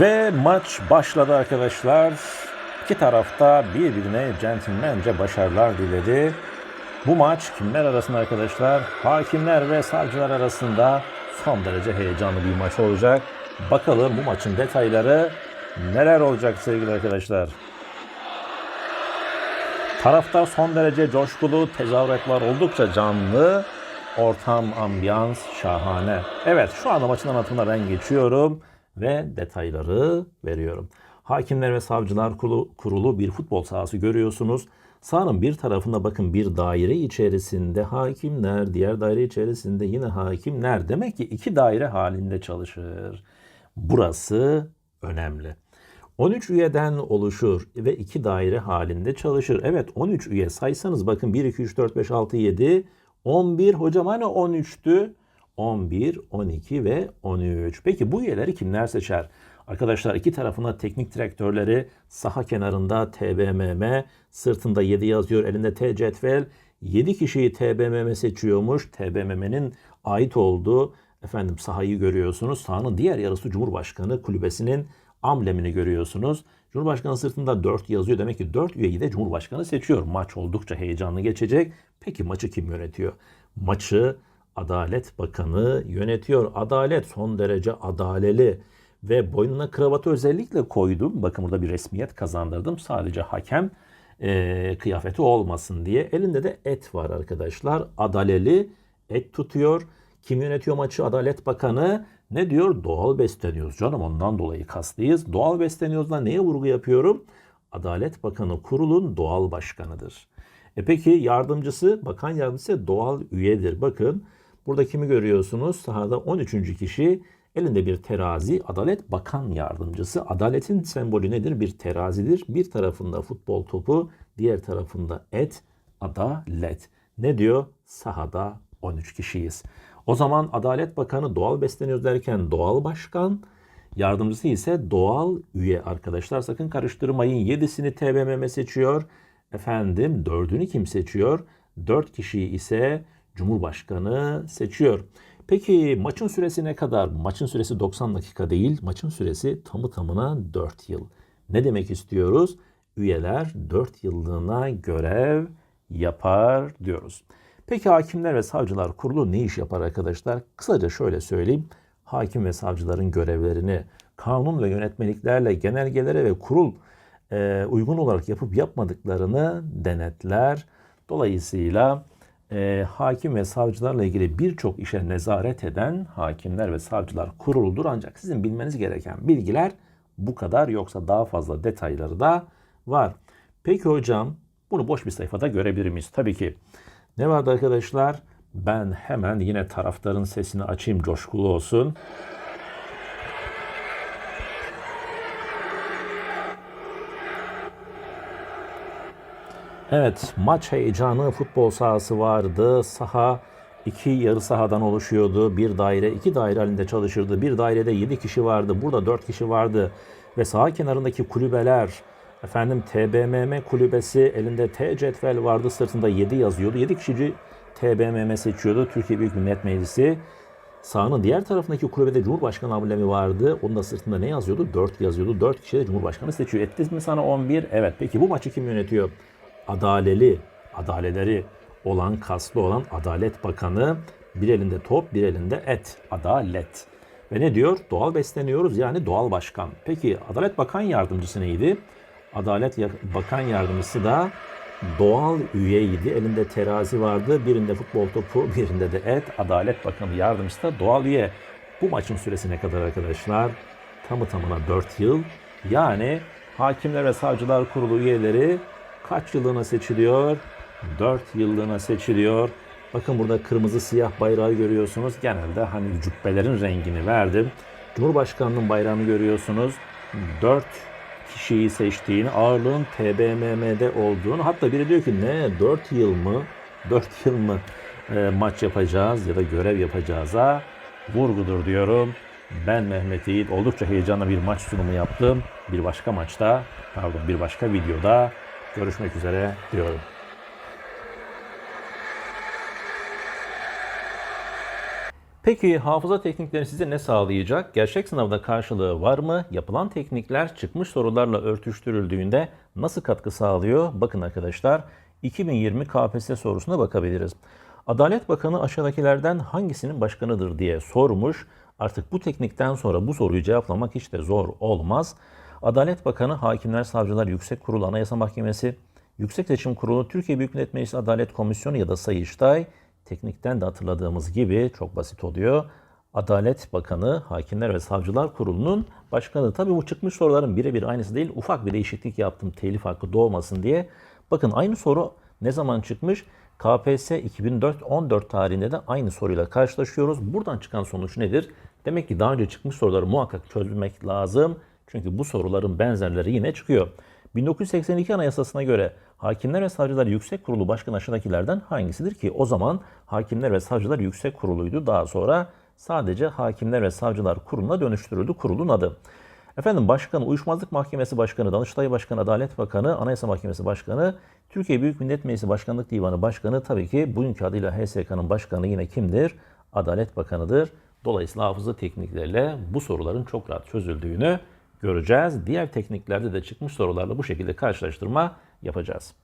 Ve maç başladı arkadaşlar. İki tarafta birbirine centilmence başarılar diledi. Bu maç kimler arasında arkadaşlar? Hakimler ve savcılar arasında son derece heyecanlı bir maç olacak. Bakalım bu maçın detayları neler olacak sevgili arkadaşlar. Taraftar son derece coşkulu, tezahüratlar oldukça canlı. Ortam, ambiyans şahane. Evet şu anda maçın anlatımına ben geçiyorum ve detayları veriyorum. Hakimler ve Savcılar Kurulu, bir futbol sahası görüyorsunuz. Sahanın bir tarafında bakın bir daire içerisinde hakimler, diğer daire içerisinde yine hakimler. Demek ki iki daire halinde çalışır. Burası önemli. 13 üyeden oluşur ve iki daire halinde çalışır. Evet 13 üye saysanız bakın 1, 2, 3, 4, 5, 6, 7, 11 hocam hani 13'tü? 11, 12 ve 13. Peki bu üyeleri kimler seçer? Arkadaşlar iki tarafına teknik direktörleri saha kenarında TBMM, sırtında 7 yazıyor, elinde T cetvel. 7 kişiyi TBMM seçiyormuş. TBMM'nin ait olduğu efendim sahayı görüyorsunuz. Sahanın diğer yarısı Cumhurbaşkanı kulübesinin amblemini görüyorsunuz. Cumhurbaşkanı sırtında 4 yazıyor. Demek ki 4 üyeyi de Cumhurbaşkanı seçiyor. Maç oldukça heyecanlı geçecek. Peki maçı kim yönetiyor? Maçı Adalet Bakanı yönetiyor. Adalet son derece adaleli ve boynuna kravatı özellikle koydum. Bakın burada bir resmiyet kazandırdım. Sadece hakem e, kıyafeti olmasın diye. Elinde de et var arkadaşlar. Adaleli et tutuyor. Kim yönetiyor maçı? Adalet Bakanı. Ne diyor? Doğal besleniyoruz canım ondan dolayı kaslıyız. Doğal besleniyoruzla neye vurgu yapıyorum? Adalet Bakanı kurulun doğal başkanıdır. E peki yardımcısı, bakan yardımcısı doğal üyedir. Bakın burada kimi görüyorsunuz? Sahada 13. kişi elinde bir terazi. Adalet Bakan Yardımcısı. Adaletin sembolü nedir? Bir terazidir. Bir tarafında futbol topu, diğer tarafında et, adalet. Ne diyor? Sahada 13 kişiyiz. O zaman Adalet Bakanı doğal besleniyoruz derken doğal başkan, yardımcısı ise doğal üye arkadaşlar. Sakın karıştırmayın. 7'sini TBMM seçiyor. Efendim 4'ünü kim seçiyor? 4 kişiyi ise Cumhurbaşkanı seçiyor. Peki maçın süresi ne kadar? Maçın süresi 90 dakika değil. Maçın süresi tamı tamına 4 yıl. Ne demek istiyoruz? Üyeler 4 yıllığına görev yapar diyoruz. Peki hakimler ve savcılar kurulu ne iş yapar arkadaşlar? Kısaca şöyle söyleyeyim. Hakim ve savcıların görevlerini kanun ve yönetmeliklerle genelgelere ve kurul e, uygun olarak yapıp yapmadıklarını denetler. Dolayısıyla e, hakim ve savcılarla ilgili birçok işe nezaret eden hakimler ve savcılar kuruludur. Ancak sizin bilmeniz gereken bilgiler bu kadar yoksa daha fazla detayları da var. Peki hocam bunu boş bir sayfada görebilir miyiz? Tabii ki. Ne vardı arkadaşlar? Ben hemen yine taraftarın sesini açayım coşkulu olsun. Evet, maç heyecanı futbol sahası vardı. Saha iki yarı sahadan oluşuyordu. Bir daire, iki daire halinde çalışırdı. Bir dairede 7 kişi vardı. Burada 4 kişi vardı. Ve saha kenarındaki kulübeler, efendim TBMM kulübesi elinde T cetvel vardı. Sırtında 7 yazıyordu. 7 kişici TBMM seçiyordu. Türkiye Büyük Millet Meclisi. Sahanın diğer tarafındaki kulübede Cumhurbaşkanı amblemi vardı. Onun da sırtında ne yazıyordu? 4 yazıyordu. 4 kişi de Cumhurbaşkanı seçiyor. Ettiniz mi sana 11? Evet. Peki bu maçı kim yönetiyor? Adaleli, adaleleri olan, kaslı olan Adalet Bakanı bir elinde top, bir elinde et. Adalet. Ve ne diyor? Doğal besleniyoruz yani doğal başkan. Peki Adalet Bakan Yardımcısı neydi? Adalet Bakan Yardımcısı da doğal üyeydi. Elinde terazi vardı. Birinde futbol topu, birinde de et. Adalet Bakanı Yardımcısı da doğal üye. Bu maçın süresi ne kadar arkadaşlar? Tamı tamına 4 yıl. Yani Hakimler ve Savcılar Kurulu üyeleri kaç yıllığına seçiliyor? 4 yıllığına seçiliyor. Bakın burada kırmızı siyah bayrağı görüyorsunuz. Genelde hani cübbelerin rengini verdim. Cumhurbaşkanının bayrağını görüyorsunuz. 4 kişiyi seçtiğini, ağırlığın TBMM'de olduğunu. Hatta biri diyor ki ne 4 yıl mı? 4 yıl mı e, maç yapacağız ya da görev yapacağıza vurgudur diyorum. Ben Mehmet Yiğit oldukça heyecanlı bir maç sunumu yaptım. Bir başka maçta, pardon bir başka videoda görüşmek üzere diyorum. Peki hafıza teknikleri size ne sağlayacak? Gerçek sınavda karşılığı var mı? Yapılan teknikler çıkmış sorularla örtüştürüldüğünde nasıl katkı sağlıyor? Bakın arkadaşlar 2020 KPSS sorusuna bakabiliriz. Adalet Bakanı aşağıdakilerden hangisinin başkanıdır diye sormuş. Artık bu teknikten sonra bu soruyu cevaplamak hiç de zor olmaz. Adalet Bakanı, Hakimler, Savcılar Yüksek Kurulu, Anayasa Mahkemesi, Yüksek Seçim Kurulu, Türkiye Büyük Millet Meclisi Adalet Komisyonu ya da Sayıştay teknikten de hatırladığımız gibi çok basit oluyor. Adalet Bakanı, Hakimler ve Savcılar Kurulu'nun başkanı. Tabii bu çıkmış soruların birebir aynısı değil. Ufak bir değişiklik yaptım telif hakkı doğmasın diye. Bakın aynı soru ne zaman çıkmış? KPSS 2004-14 tarihinde de aynı soruyla karşılaşıyoruz. Buradan çıkan sonuç nedir? Demek ki daha önce çıkmış soruları muhakkak çözmek lazım. Çünkü bu soruların benzerleri yine çıkıyor. 1982 Anayasası'na göre Hakimler ve Savcılar Yüksek Kurulu Başkanı aşağıdakilerden hangisidir ki? O zaman Hakimler ve Savcılar Yüksek Kurulu'ydu. Daha sonra sadece Hakimler ve Savcılar Kurulu'na dönüştürüldü kurulun adı. Efendim Başkanı, Uyuşmazlık Mahkemesi Başkanı, Danıştay Başkanı, Adalet Bakanı, Anayasa Mahkemesi Başkanı, Türkiye Büyük Millet Meclisi Başkanlık Divanı Başkanı tabii ki bugünkü adıyla HSK'nın başkanı yine kimdir? Adalet Bakanı'dır. Dolayısıyla hafıza teknikleriyle bu soruların çok rahat çözüldüğünü göreceğiz. Diğer tekniklerde de çıkmış sorularla bu şekilde karşılaştırma yapacağız.